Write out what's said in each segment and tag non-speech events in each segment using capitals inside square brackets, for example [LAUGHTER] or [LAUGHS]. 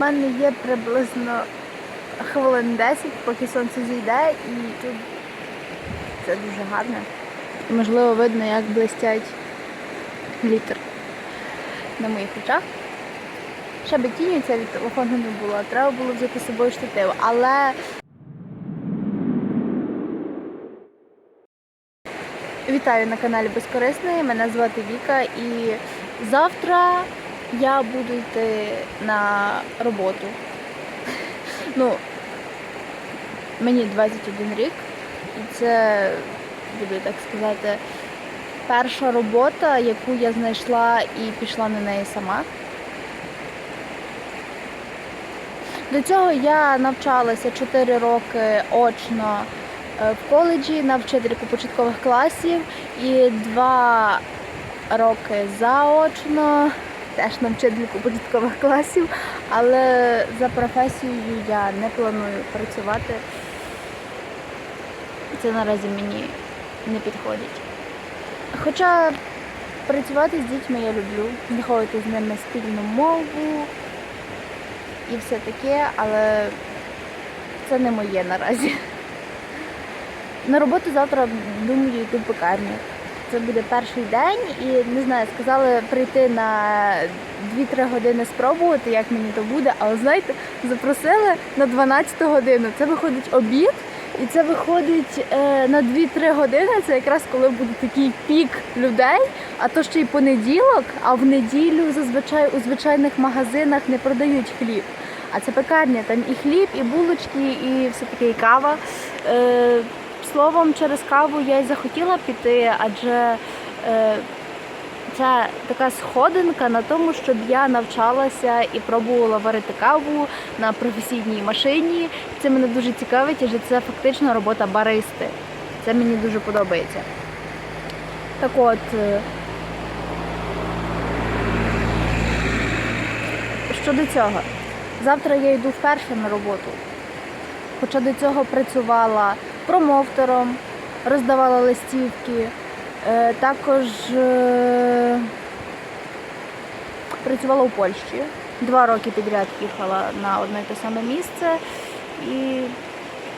У мене є приблизно хвилин 10, поки сонце зійде, і тут це дуже гарно. Можливо видно, як блистять літер на моїх очах. Ще би тіню це від телефону не було, треба було взяти з собою штатив. Але вітаю на каналі Безкорисної. Мене звати Віка і завтра я буду йти на роботу. Ну, мені 21 рік, і це буде так сказати перша робота, яку я знайшла і пішла на неї сама. До цього я навчалася 4 роки очно е, в коледжі на вчительку початкових класів і 2 роки заочно теж на вчительку початкових класів, але за професією я не планую працювати. Це наразі мені не підходить. Хоча працювати з дітьми я люблю, знаходити з ними спільну мову і все таке, але це не моє наразі. На роботу завтра думаю йти в пекарню. Це буде перший день і не знаю, сказали прийти на 2-3 години спробувати, як мені то буде. Але знаєте, запросили на 12 годину. Це виходить обід, і це виходить е, на 2-3 години. Це якраз коли буде такий пік людей. А то ще й понеділок, а в неділю зазвичай у звичайних магазинах не продають хліб. А це пекарня, там і хліб, і булочки, і все таке, і кава. Е, словом, через каву я й захотіла піти, адже е, це така сходинка на тому, щоб я навчалася і пробувала варити каву на професійній машині. Це мене дуже цікавить, адже це фактично робота баристи. Це мені дуже подобається. Так от. е, Щодо цього, завтра я йду вперше на роботу. Хоча до цього працювала промоутером, роздавала листівки, е, також е, працювала у Польщі. Два роки підряд їхала на одне те саме місце. І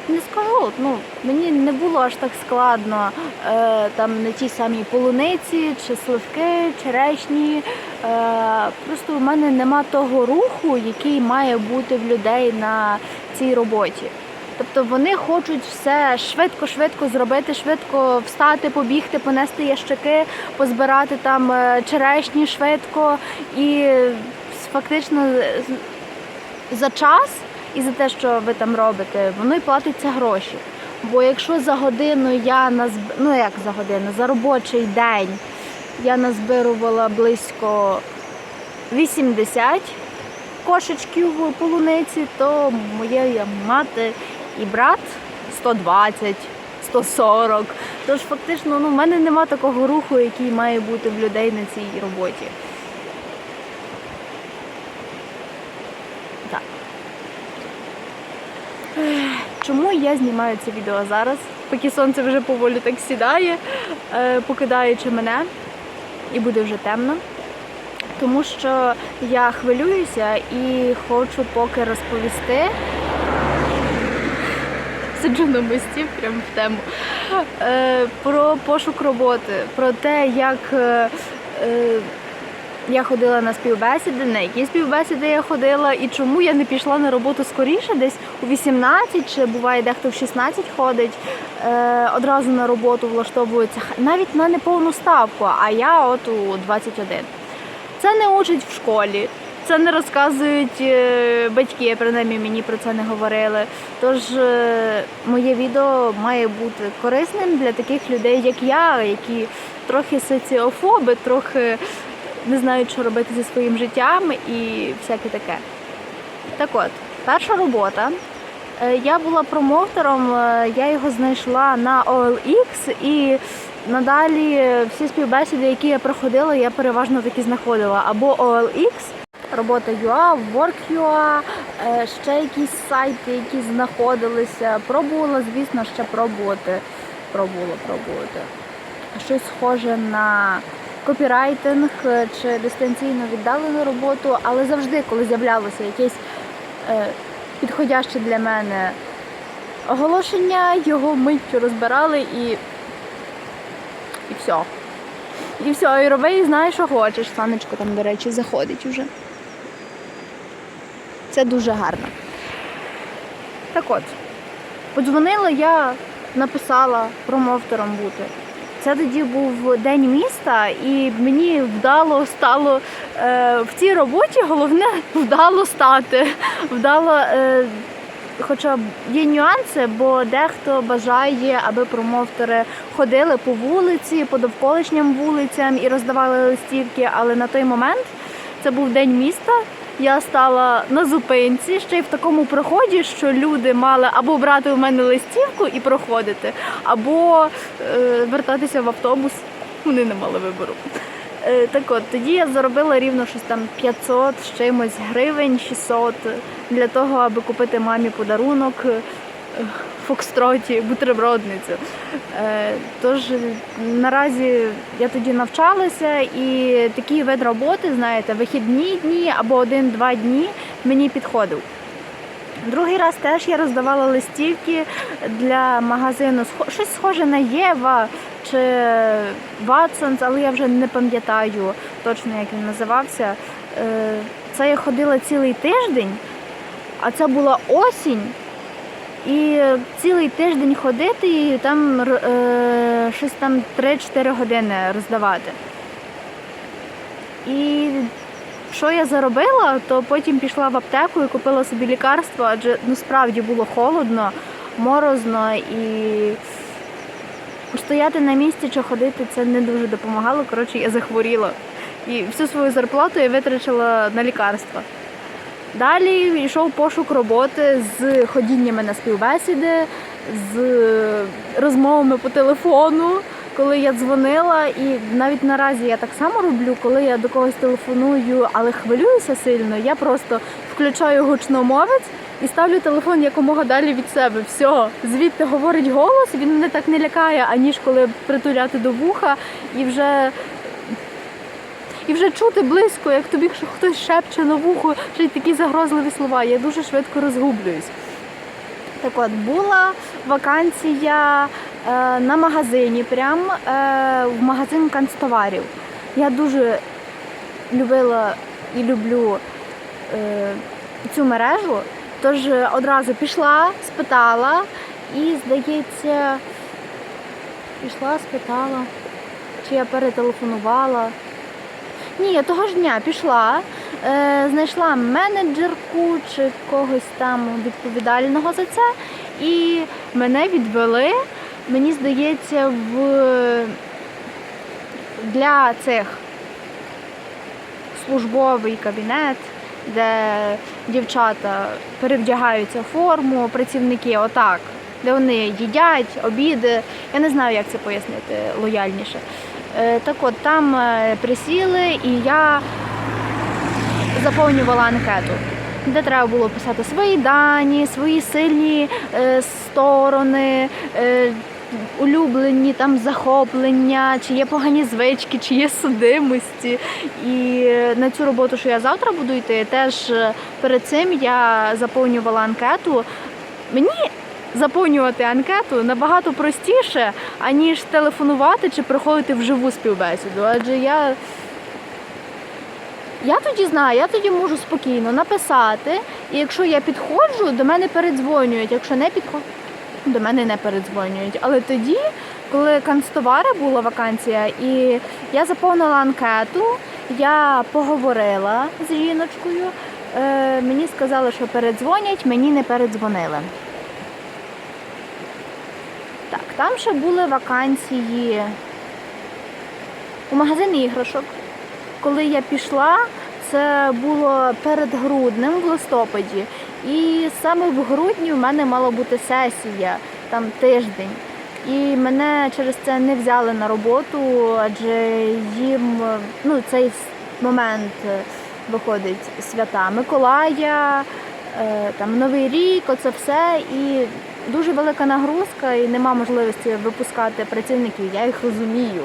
не скажу, ну, мені не було аж так складно е, там на тій самій полуниці, чи сливки, черешні. Е, просто в мене нема того руху, який має бути в людей на цій роботі. Тобто вони хочуть все швидко-швидко зробити, швидко встати, побігти, понести ящики, позбирати там е, черешні швидко і фактично за час і за те, що ви там робите, воно й платиться гроші. Бо якщо за годину я назб... ну як за годину, за робочий день я назбирувала близько 80 кошечків полуниці, то моя мати і брат 120, 140. Тож фактично ну, в мене нема такого руху, який має бути в людей на цій роботі. Так. Чому я знімаю це відео зараз, поки сонце вже поволі так сідає, е, покидаючи мене, і буде вже темно. Тому що я хвилююся і хочу поки розповісти. Сиджу на мості прямо в тему. Е, про пошук роботи, про те, як е, е, я ходила на співбесіди, на які співбесіди я ходила, і чому я не пішла на роботу скоріше, десь у 18, чи буває дехто в 16 ходить, е, одразу на роботу влаштовується, навіть на неповну ставку, а я от у 21. Це не учать в школі. Це не розказують е, батьки, принаймні мені про це не говорили. Тож е, моє відео має бути корисним для таких людей, як я, які трохи соціофоби, трохи не знають, що робити зі своїм життям і всяке таке. Так от, перша робота. Е, Я була промоутером, я його знайшла на OLX і надалі всі співбесіди, які я проходила, я переважно такі знаходила. Або OLX, робота UA, Work.ua, е, ще якісь сайти, які знаходилися. Пробувала, звісно, ще пробувати. Пробувала пробувати. Щось схоже на копірайтинг чи дистанційно віддалену роботу, але завжди, коли з'являлося якесь е, підходяще для мене оголошення, його миттю розбирали і. І все. І все, і роби, і знай, що хочеш. Сонечко там, до речі, заходить уже. Це дуже гарно. Так от, подзвонила я, написала промоутером бути. Це тоді був день міста, і мені вдало стало е, в цій роботі головне [LAUGHS] вдало стати. Вдало, е, хоча є нюанси, бо дехто бажає, аби промоутери ходили по вулиці, по довколишнім вулицям і роздавали листівки, але на той момент це був день міста. Я стала на зупинці ще й в такому проході, що люди мали або брати у мене листівку і проходити, або е, вертатися в автобус. Вони не мали вибору. Е, так от, тоді я заробила рівно щось там 500 з чимось гривень, 600 для того, аби купити мамі подарунок Фокстроті, бутербродницю. Е, Тож наразі я тоді навчалася і такий вид роботи, знаєте, вихідні дні або один-два дні мені підходив. Другий раз теж я роздавала листівки для магазину щось схоже на Єва чи Watsons, але я вже не пам'ятаю точно, як він називався. Е, Це я ходила цілий тиждень, а це була осінь. І цілий тиждень ходити і там е, щось там 3-4 години роздавати. І що я заробила, то потім пішла в аптеку і купила собі лікарство, адже ну справді було холодно, морозно і стояти на місці чи ходити це не дуже допомагало. Коротше, я захворіла. І всю свою зарплату я витрачила на лікарства. Далі йшов пошук роботи з ходіннями на співбесіди, з розмовами по телефону, коли я дзвонила. І навіть наразі я так само роблю, коли я до когось телефоную, але хвилююся сильно, я просто включаю гучномовець і ставлю телефон якомога далі від себе. Все, звідти говорить голос, він мене так не лякає, аніж коли притуляти до вуха і вже і вже чути близько, як тобі хтось шепче на вухо, ще й такі загрозливі слова. Я дуже швидко розгублююсь. Так от, була вакансія е, на магазині, прям е, в магазин канцтоварів. Я дуже любила і люблю е, цю мережу, тож одразу пішла, спитала і, здається, пішла, спитала, чи я перетелефонувала. Ні, я того ж дня пішла, е, знайшла менеджерку чи когось там відповідального за це, і мене відвели, мені здається, в для цих службовий кабінет, де дівчата перевдягаються в форму, працівники отак, де вони їдять, обіди. Я не знаю, як це пояснити лояльніше. Е, Так от там е, присіли і я заповнювала анкету, де треба було писати свої дані, свої сильні е, сторони, улюблені там захоплення, чи є погані звички, чи є судимості. І на цю роботу, що я завтра буду йти, теж перед цим я заповнювала анкету. Мені заповнювати анкету набагато простіше, аніж телефонувати чи приходити в живу співбесіду. Адже я, я тоді знаю, я тоді можу спокійно написати, і якщо я підходжу, до мене передзвонюють. Якщо не підходжу, до мене не передзвонюють. Але тоді, коли канцтовари була вакансія, і я заповнила анкету, я поговорила з жіночкою. Е, мені сказали, що передзвонять, мені не передзвонили. Там ще були вакансії у магазині іграшок. Коли я пішла, це було перед груднем в листопаді. І саме в грудні в мене мала бути сесія, там тиждень. І мене через це не взяли на роботу, адже їм ну, цей момент виходить свята Миколая, е, там Новий рік, оце все. І дуже велика нагрузка, і нема можливості випускати працівників. Я їх розумію.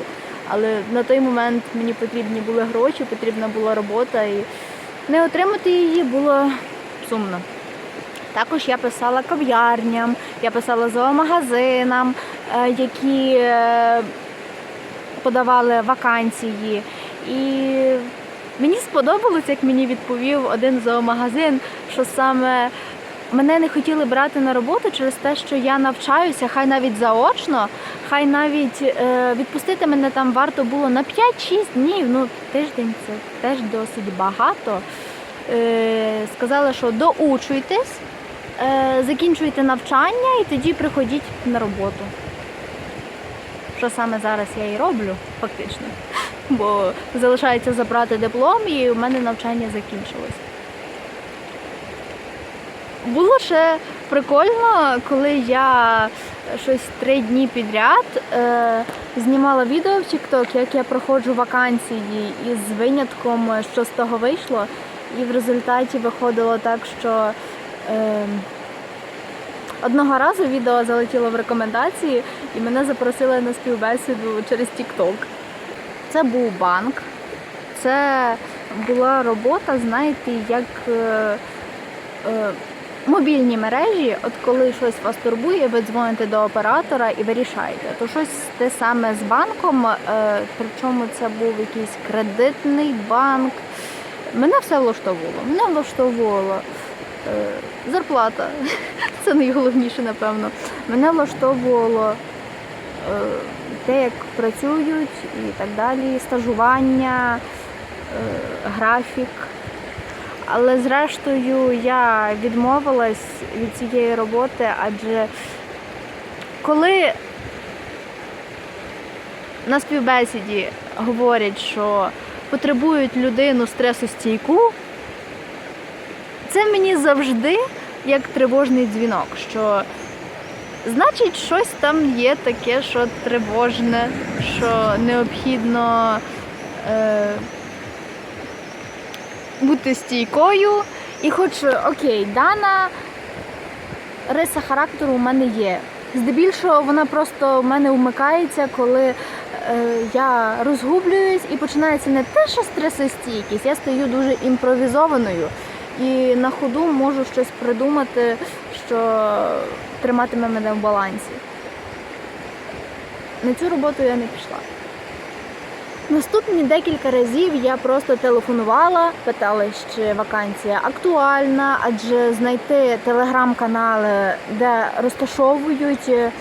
Але на той момент мені потрібні були гроші, потрібна була робота, і не отримати її було сумно. Також я писала кав'ярням, я писала зоомагазинам, е, які е, подавали вакансії. І мені сподобалось, як мені відповів один зоомагазин, що саме мене не хотіли брати на роботу через те, що я навчаюся, хай навіть заочно, хай навіть е, відпустити мене там варто було на 5-6 днів. Ну, тиждень це теж досить багато. Е, сказали, що доучуйтесь, е, закінчуйте навчання і тоді приходіть на роботу. Що саме зараз я і роблю, фактично. Бо залишається забрати диплом, і у мене навчання закінчилось. Було ще прикольно, коли я щось три дні підряд е, знімала відео в TikTok, як я проходжу вакансії із винятком, що з того вийшло. І в результаті виходило так, що е, одного разу відео залетіло в рекомендації і мене запросили на співбесіду через TikTok. Це був банк. Це була робота, знаєте, як е, е, мобільні мережі, от коли щось вас турбує, ви дзвоните до оператора і вирішаєте. То щось те саме з банком, е, причому це був якийсь кредитний банк. Мене все влаштовувало. Мене влаштовувала е, зарплата. [LAUGHS] Це найголовніше, напевно. Мене влаштовувало е, те, як працюють і так далі, стажування, графік. Але зрештою я відмовилась від цієї роботи, адже коли на співбесіді говорять, що потребують людину стресостійку, це мені завжди як тривожний дзвінок, що значить щось там є таке, що тривожне, що необхідно е, бути стійкою. І хоч окей, дана риса характеру у мене є. Здебільшого вона просто в мене вмикається, коли е, я розгублююсь і починається не те, що стресостійкість, я стаю дуже імпровізованою і на ходу можу щось придумати, що триматиме мене в балансі. На цю роботу я не пішла. Наступні декілька разів я просто телефонувала, питала, чи вакансія актуальна, адже знайти телеграм-канали, де розташовують е,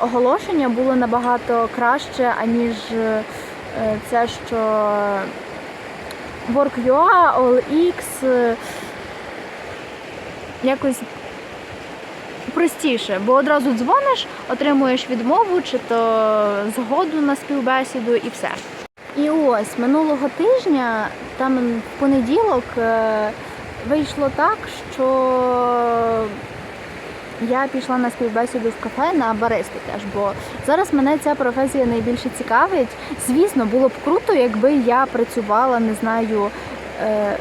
оголошення, було набагато краще, аніж е, це, що Work.ua, OLX, е, якось простіше, бо одразу дзвониш, отримуєш відмову чи то згоду на співбесіду і все. І ось минулого тижня, там в понеділок, е, вийшло так, що я пішла на співбесіду в кафе на баристу теж, бо зараз мене ця професія найбільше цікавить. Звісно, було б круто, якби я працювала, не знаю, е,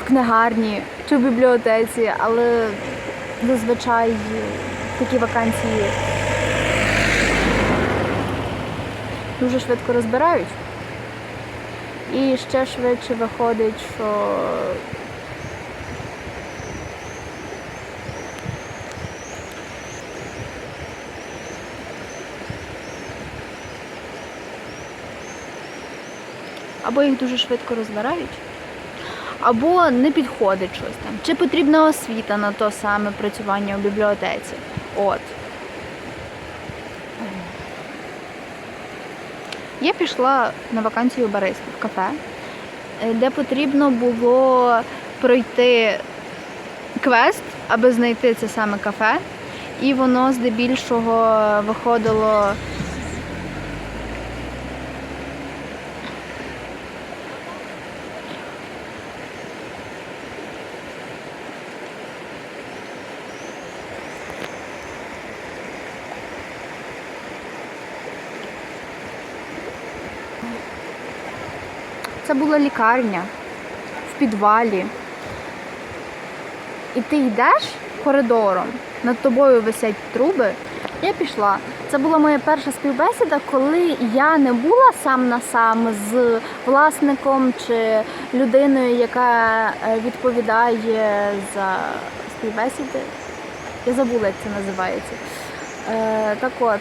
в книгарні чи в бібліотеці, але зазвичай такі вакансії дуже швидко розбирають. І ще швидше виходить, що або їх дуже швидко розбирають, або не підходить щось там. Чи потрібна освіта на то саме працювання у бібліотеці. От. Я пішла на вакансію бариста в кафе, е, де потрібно було пройти квест, аби знайти це саме кафе. І воно здебільшого виходило. Це була лікарня в підвалі. І ти йдеш коридором, над тобою висять труби. Я пішла. Це була моя перша співбесіда, коли я не була сам на сам з власником чи людиною, яка е, відповідає за співбесіди. Я забула, як це називається. Е, так от,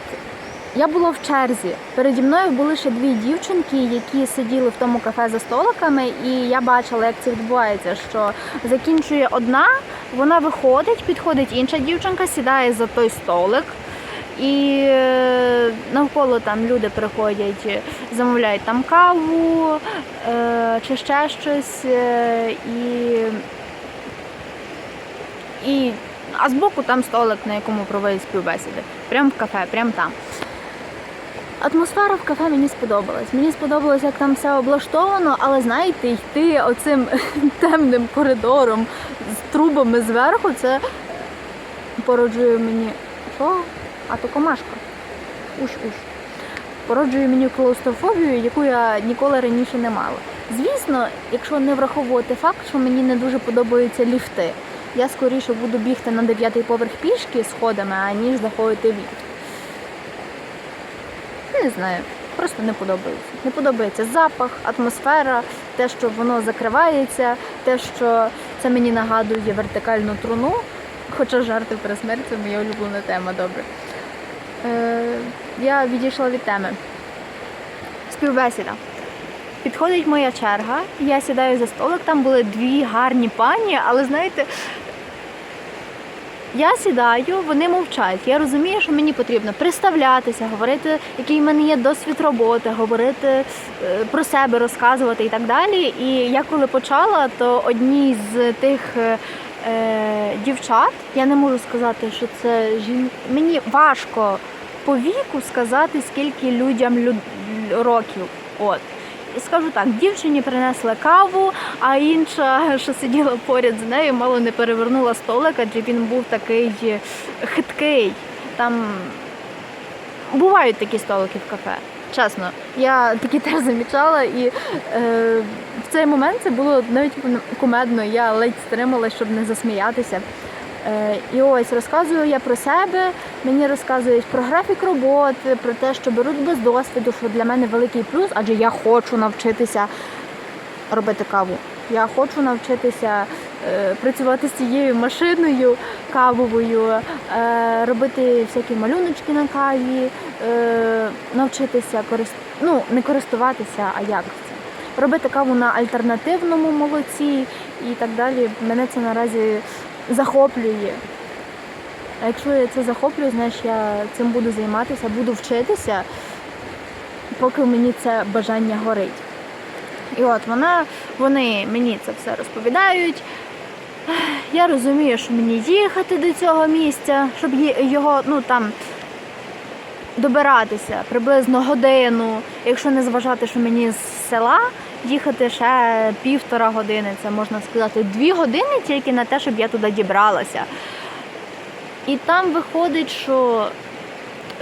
я була в черзі. Переді мною були ще дві дівчинки, які сиділи в тому кафе за столиками, і я бачила, як це відбувається. Що закінчує одна, вона виходить, підходить інша дівчинка, сідає за той столик. І е, навколо там люди приходять, замовляють там каву е, чи ще щось. е, і, і, а збоку там столик, на якому проводять співбесіди. Прямо в кафе, прямо там. Атмосфера в кафе мені сподобалась. Мені сподобалось, як там все облаштовано, але знаєте, йти оцим [LAUGHS] темним коридором з трубами зверху, це породжує мені. Що? А то комашка. Уш-уш. Породжує мені клаустрофобію, яку я ніколи раніше не мала. Звісно, якщо не враховувати факт, що мені не дуже подобаються ліфти, я скоріше буду бігти на дев'ятий поверх пішки сходами, аніж заходити в ліфт. Не знаю, просто не подобається. Не подобається запах, атмосфера, те, що воно закривається, те, що це мені нагадує вертикальну труну. Хоча жарти про смерть це моя улюблена тема, добре. Е, я відійшла від теми. Співбесіда. Підходить моя черга, я сідаю за столик, там були дві гарні пані, але знаєте, я сідаю, вони мовчать. Я розумію, що мені потрібно представлятися, говорити, який в мене є досвід роботи, говорити е, про себе, розказувати і так далі. І я коли почала, то одній з тих е, е, дівчат, я не можу сказати, що це жін... Мені важко по віку сказати, скільки людям люд... років. От. Скажу так, дівчині принесли каву, а інша, що сиділа поряд з нею, мало не перевернула столик, адже він був такий хиткий. Там бувають такі столики в кафе. Чесно, я такі теж замічала, і е, в цей момент це було навіть кумедно. Я ледь стримала, щоб не засміятися. Е, і ось розказую я про себе, мені розказують про графік роботи, про те, що беруть без досвіду, що для мене великий плюс, адже я хочу навчитися робити каву. Я хочу навчитися е, працювати з цією машиною кавовою, е, робити всякі малюночки на каві, навчитися корис... ну, не користуватися, а як це? Робити каву на альтернативному молоці і так далі. Мене це наразі захоплює. А якщо я це захоплює, знаєш, я цим буду займатися, буду вчитися, поки мені це бажання горить. І от вона, вони мені це все розповідають. Я розумію, що мені їхати до цього місця, щоб його ну там добиратися приблизно годину, якщо не зважати, що мені з села їхати ще півтора години, це можна сказати, дві години тільки на те, щоб я туди дібралася. І там виходить, що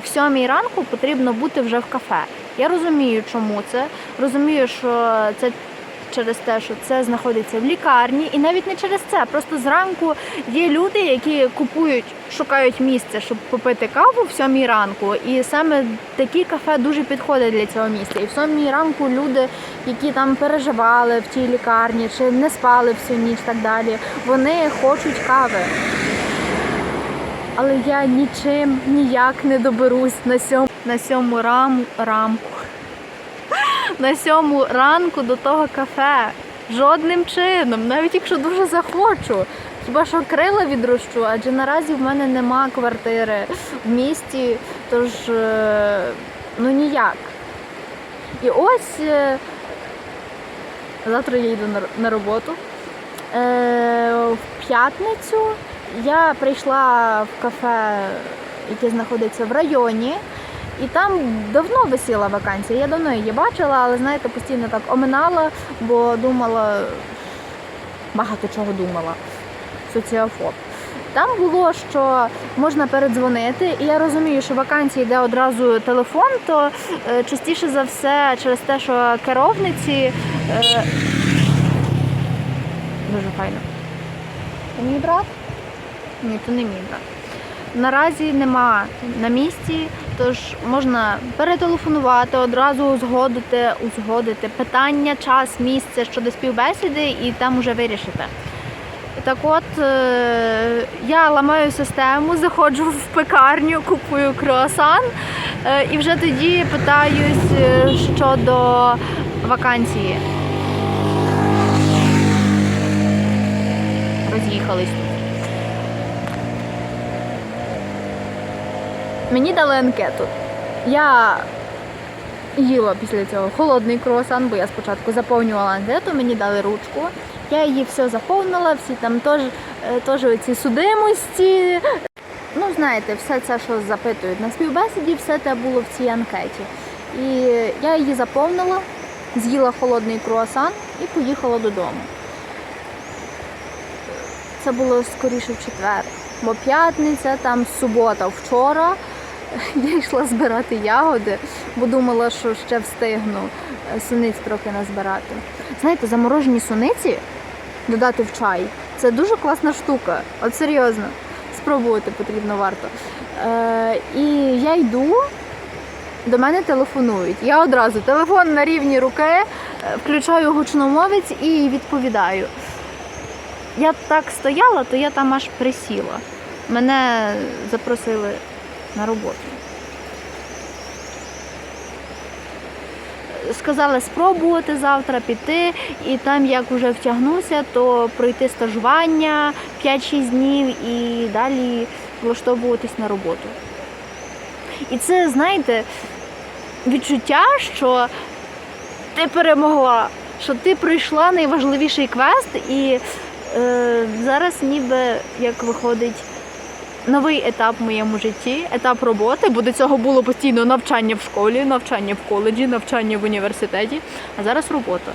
в сьомій ранку потрібно бути вже в кафе. Я розумію, чому це. Розумію, що це через те, що це знаходиться в лікарні, і навіть не через це. Просто зранку є люди, які купують, шукають місце, щоб попити каву в сьомій ранку. І саме такі кафе дуже підходять для цього місця. І в сьомій ранку люди, які там переживали в тій лікарні, чи не спали всю ніч, так далі, вони хочуть кави. Але я нічим ніяк не доберусь на сьому, на сьому рам, рамку. На сьому ранку до того кафе. Жодним чином, навіть якщо дуже захочу. Хіба що крила відрощу, адже наразі в мене нема квартири в місті, тож е, ну ніяк. І ось е, завтра я йду на- роботу. Е, В п'ятницю я прийшла в кафе, яке знаходиться в районі, і там давно висіла вакансія. Я давно її бачила, але знаєте, постійно так оминала, бо думала, багато чого думала. Соціофоб. Там було, що можна передзвонити, і я розумію, що вакансії йде одразу телефон, то е, частіше за все через те, що керовниці. Е, дуже файно. Це мій брат? Ні, то не мій брат. Наразі нема на місці, тож можна перетелефонувати, одразу узгодити, узгодити питання, час, місце щодо співбесіди і там уже вирішити. Так от, е, я ламаю систему, заходжу в пекарню, купую круасан е, і вже тоді питаюсь е, щодо вакансії. Роз'їхались Мені дали анкету. Я їла після цього холодний круасан, бо я спочатку заповнювала анкету, мені дали ручку. Я її все заповнила, всі там теж, е, теж ці судимості. Ну, знаєте, все це, що запитують на співбесіді, все це було в цій анкеті. І я її заповнила, з'їла холодний круасан і поїхала додому. Це було скоріше в четвер, бо п'ятниця, там субота, вчора [LAUGHS] я йшла збирати ягоди, бо думала, що ще встигну е, суниць трохи назбирати. Знаєте, заморожені суниці додати в чай це дуже класна штука. От серйозно, спробувати потрібно варто. Е, і я йду, до мене телефонують. Я одразу телефон на рівні руки, е, включаю гучномовець і відповідаю. Я так стояла, то я там аж присіла. Мене запросили на роботу. Сказали спробувати завтра піти, і там як вже втягнуся, то пройти стажування 5-6 днів і далі влаштовуватись на роботу. І це, знаєте, відчуття, що ти перемогла, що ти пройшла найважливіший квест, і е, зараз ніби як виходить новий етап в моєму житті, етап роботи, бо до цього було постійно навчання в школі, навчання в коледжі, навчання в університеті, а зараз робота.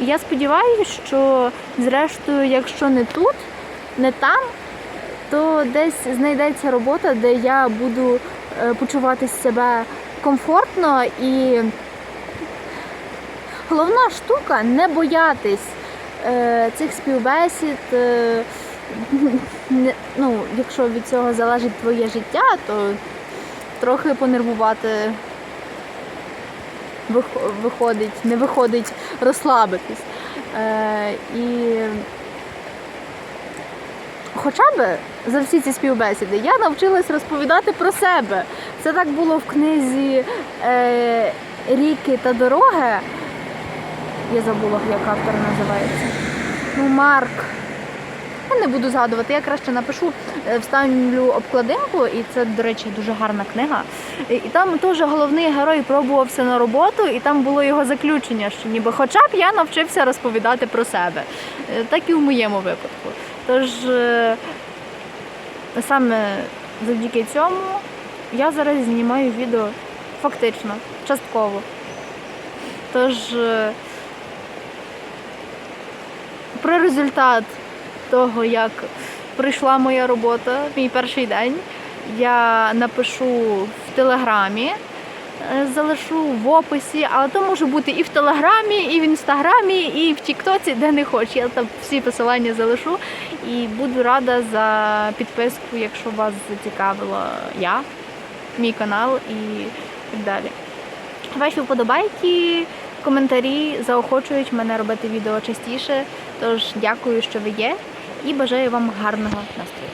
Я сподіваюся, що зрештою, якщо не тут, не там, то десь знайдеться робота, де я буду е, почувати себе комфортно і головна штука не боятись е, цих співбесід. Е, ну, якщо від цього залежить твоє життя, то трохи понервувати виходить, не виходить розслабитись. Е, і хоча б за всі ці співбесіди я навчилась розповідати про себе. Це так було в книзі е, Ріки та дороги. Я забула, як автор називається. Ну, Марк. Я не буду згадувати, я краще напишу, е, вставлю обкладинку, і це, до речі, дуже гарна книга. І там теж головний герой пробувався на роботу, і там було його заключення, що ніби хоча б я навчився розповідати про себе. Е, Так і в моєму випадку. Тож е, саме завдяки цьому я зараз знімаю відео фактично, частково. Тож про результат того, як прийшла моя робота, мій перший день, я напишу в телеграмі, е, залишу в описі, але то може бути і в телеграмі, і в інстаграмі, і в Тіктоці, де не хочу. Я там всі посилання залишу і буду рада за підписку, якщо вас зацікавила я, мій канал і так далі. Ваші вподобайки, коментарі заохочують мене робити відео частіше. Тож дякую, що ви є, і бажаю вам гарного настрою.